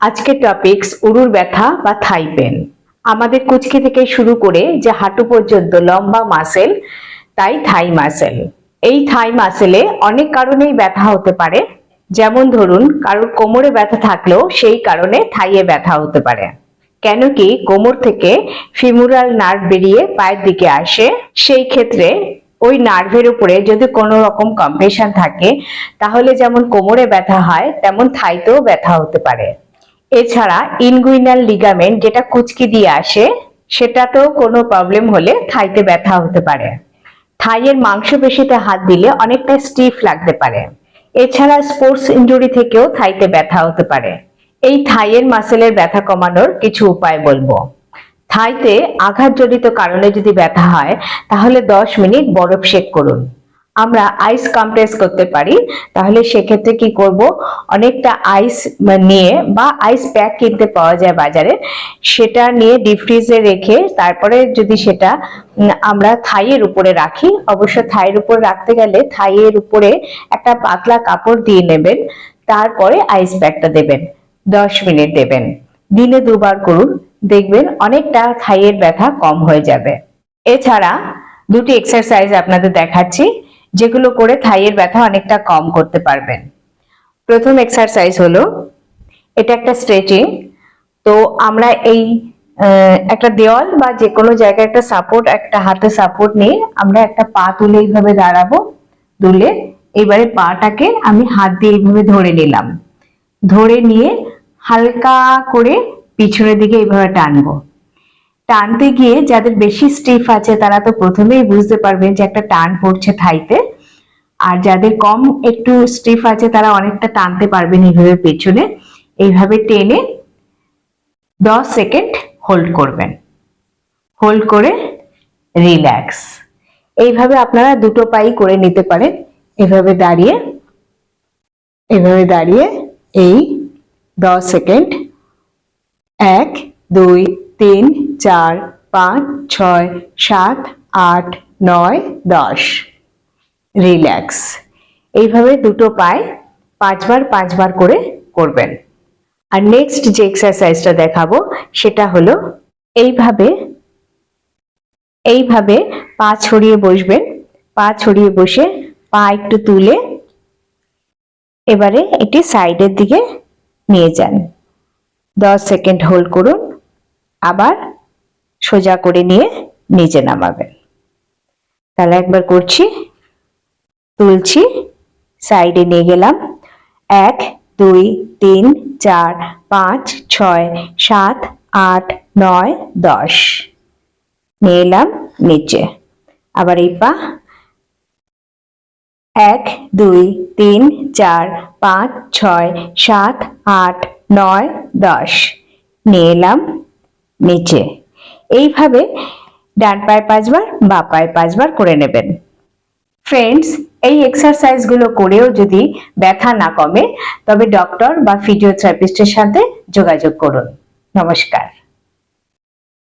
আজকের টপিকস উরুর ব্যথা বা থাই পেন আমাদের কুচকি থেকে শুরু করে যে হাঁটু পর্যন্ত লম্বা মাসেল তাই থাই মাসেল এই থাই মাসেলে অনেক কারণেই ব্যথা হতে পারে। যেমন ধরুন, কারোর কোমরে ব্যথা থাকলেও সেই কারণে থাইয়ে ব্যথা হতে পারে। কেন কি কোমর থেকে ফিমুরাল নার্ভ বেরিয়ে পায়ের দিকে আসে। সেই ক্ষেত্রে ওই নার্ভের উপরে যদি কোনো রকম কম্প্রেশন থাকে, তাহলে যেমন কোমরে ব্যথা হয়, তেমন থাইতেও ব্যথা হতে পারে। এছাড়া ইনগুইনাল লিগামেন্ট যেটা কুচকি দিয়ে আসে, সেটাতেও কোনো প্রবলেম হলে থাইতে ব্যথা হতে পারে। থাইয়ের মাংসপেশিতে হাত দিলে অনেকটা স্টিফ লাগতে পারে। এছাড়া স্পোর্টস ইনজুরি থেকেও থাইতে ব্যথা হতে পারে। এই থাইয়ের মাসেলের ব্যথা কমানোর কিছু উপায় বলব। থাইতে আঘাতজনিত কারণে যদি ব্যথা হয়, তাহলে দশ মিনিট বরফ শেক করুন। আমরা আইস কম্প্রেস করতে পারি, তাহলে সেক্ষেত্রে কি করব? অনেকটা আইস নিয়ে বা আইস প্যাক কিনতে পাওয়া যায় বাজারে, সেটা নিয়ে ডিপ ফ্রিজে রেখে তারপরে যদি সেটা আমরা থাইয়ের উপরে রাখি, অবশ্য থাইয়ের উপর রাখতে গেলে থাইয়ের উপরে একটা পাতলা কাপড় দিয়ে নেবেন, তারপরে আইস প্যাকটা দেবেন, দশ মিনিট দেবেন, দিনে দুবার করুন, দেখবেন অনেকটা থাইয়ের ব্যথা কম হয়ে যাবে। এছাড়া দুটি এক্সারসাইজ আপনাদের দেখাচ্ছি যেগুলো করে থাইয়ের ব্যথা অনেকটা কম করতে পারবেন। প্রথম এক্সারসাইজ হলো, এটা একটা স্ট্রেচিং তো আমরা এই একটা দেওয়াল বা যে কোনো জায়গায় একটা সাপোর্ট একটা হাতে সাপোর্ট নিয়ে আমরা একটা পা তুলে এইভাবে দাঁড়াবো তুলে এবারে পাটাকে আমি হাত দিয়ে এইভাবে ধরে নিলাম। ধরে নিয়ে হালকা করে পিছনের দিকে এইভাবে টানবো। টানতে গিয়ে যাদের বেশি স্টিফ আছে, তারা তো প্রথমেই বুঝতে পারবেন যে একটা টান পড়ছে থাইতে। আর যাদের কম একটু স্টিফ আছে, তারা অনেকটা টানতে পারবেন এইভাবে পেছনে। এইভাবে টেনে দশ সেকেন্ড হোল্ড করবেন। হোল্ড করে রিল্যাক্স এইভাবে আপনারা দুটো পাই করে নিতে পারেন। এভাবে দাঁড়িয়ে এভাবে দাঁড়িয়ে এই দশ সেকেন্ড এক, দুই, তিন চার, পাঁচ, ছয়, সাত, আট, নয়, দশ। রিল্যাক্স। এইভাবে দুটো পায়ে পাঁচবার পাঁচবার করে করবেন। আর নেক্সট যে এক্সারসাইজটা দেখাবো, সেটা হলো এইভাবে এইভাবে পা ছড়িয়ে বসবেন। পা ছড়িয়ে বসে পা একটু তুলে এবারে এটি সাইডের দিকে নিয়ে যান। দশ সেকেন্ড হোল্ড করুন। আবার সোজা করে নিয়ে নিচে নামাবেন। তাহলে একবার করছি। তুলছি, সাইডে নিয়ে গেলাম। এক, দুই, তিন, চার, পাঁচ, ছয়, সাত, আট, নয়, দশ। নিয়ে এলাম নিচে। আবার এই পা। এক, দুই, তিন, চার, পাঁচ, ছয়, সাত, আট, নয়, দশ। নিয়ে এলাম নিচে। এইভাবে ডান পায়ে পাঁচবার, বা পায়ে পাঁচবার করে নেবেন। ফ্রেন্ডস এই এক্সারসাইজগুলো করেও যদি ব্যথা না কমে, তবে ডক্টর বা ফিজিওথেরাপিস্টের সাথে যোগাযোগ করুন। নমস্কার।